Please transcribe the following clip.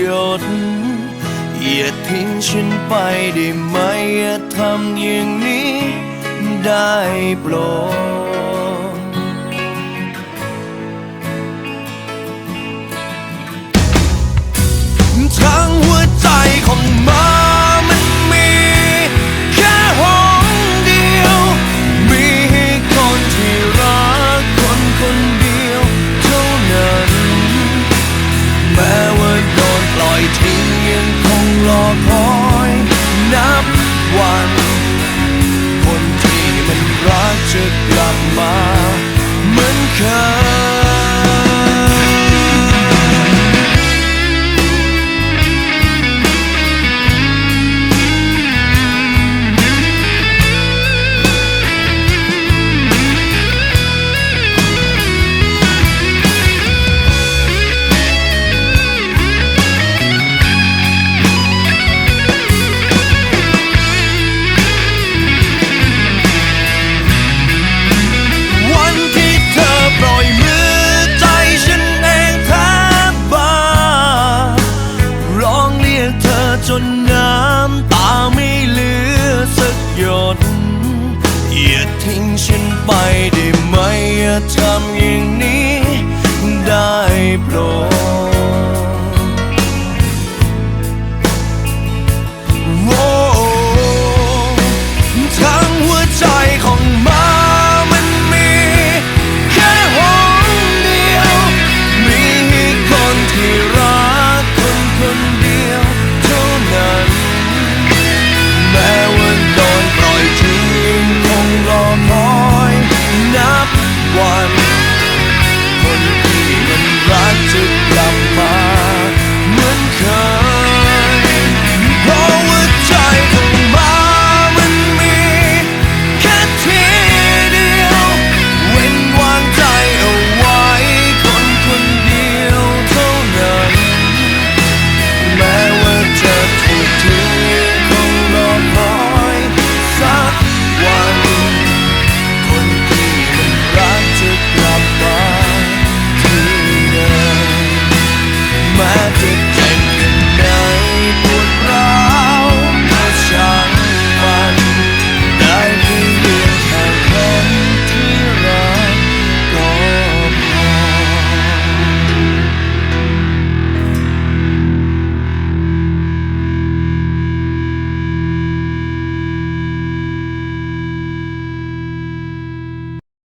หยดอย่าทิ้งฉันไปได้ไหมอย่าทำอย่างนี้ได้โปรด วัน คนที่มันรักจะกลับมาเหมือนเคย จนน้ำตาไม่เหลือสักหยดอย่าทิ้งฉันไปได้ไหมอย่าทำอย่าง